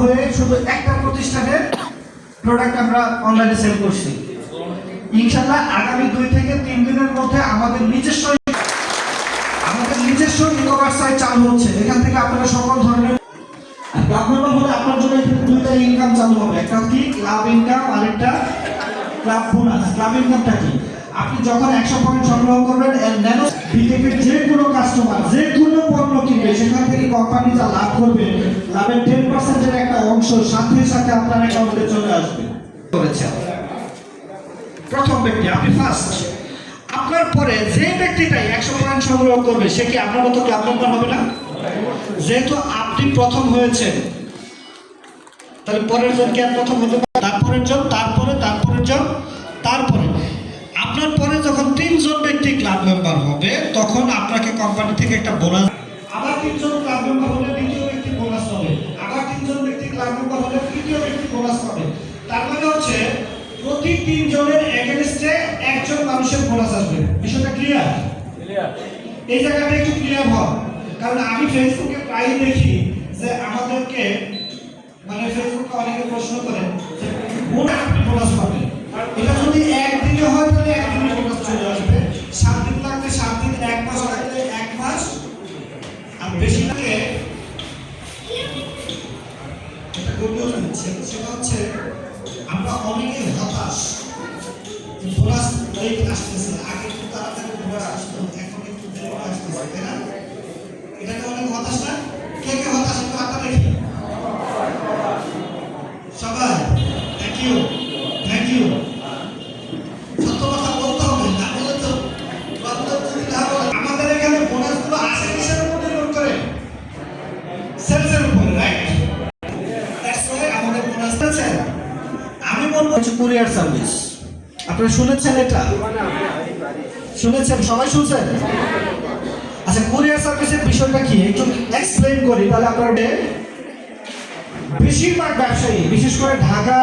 হয়ে শুধু একটা প্রতিষ্ঠানের প্রোডাক্ট আমরা অনলাইনে সেল করছি। ইনশাল্লাহ আগামী দুই থেকে তিন দিনের মধ্যে আমাদের নিজস্ব আমাদের নিজস্ব সাইট চালু হচ্ছে। এখান থেকে আপনারা সকল ধরনের ক্লাব হলে আপনার জন্য দুইটা ইনকাম চালু হবে। একটা কি? Club income club bonus club ইনকামটা কি? আপনি যখন একশো পয়েন্ট সংগ্রহ করবেন ন্যানো যে কোনো কাস্টমার যে কোনো পণ্য কিনবে, সেখান থেকে কোম্পানি যা লাভ করবে, লাভের অংশ সাথে সাথে আপনার অ্যাকাউন্টে চলে আসবে প্রথম ব্যক্তি আপনি ফার্স্ট আপনার পরে যে ব্যক্তিটাই একশো পয়েন্ট সংগ্রহ করবে সে কি আপনার মতো ক্লাব মেম্বার হবে না? যেহেতু আপনি প্রথম হয়েছেন তাহলে পরের জন কি আর প্রথম হতে পারে? তারপরের জন তারপরে তারপরের জন তারপরে। আপনার পরে যখন তিনজন ব্যক্তি ক্লাব মেম্বার হবে তখন আপনাকে কোম্পানি থেকে একটা বোনাস আবার তিনজন ক্লাব মেম্বার হলে বোনাস পাবে। তার মানে হচ্ছে প্রতি তিনজনের এগেনস্টে একজন মানুষের বোনাস আসবে। বিষয়টা ক্লিয়ার এই জায়গাটা একটু ক্লিয়ার হও কারণ আমি ফেসবুকে প্রায়ই দেখি যে আমাদেরকে মানে ফেসবুকে অনেকে প্রশ্ন করে যে কোন আপনি বোনাস পাবেন এটা যদি একদিনে হয় তাহলে একদিনে বোনাস চলে আসবে। সাত দিন লাগলে সাত দিন এক মাস লাগলে এক মাস। আর বেশি লাগে করতে হচ্ছে সেটা হচ্ছে, আমরা অনেকে হতাশ। বোনাস লেট আসতেছে, আগে একটু তাড়াতাড়ি ঘোরা আসতো, এখন একটু দেরি আসতেছে, তাই না? এটাকে অনেক হতাশ না? কে কে আমি বলব হচ্ছে কুরিয়ার সার্ভিস। আপনারা শুনেছেন এটা? শুনেছেন? সবাই শুনছেন? আচ্ছা কুরিয়ার সার্ভিসের বিষয়টা কি? একটু এক্সপ্লেইন করি, তাহলে আপনারা বেশিরভাগ ব্যবসায়ী, বিশেষ করে ঢাকা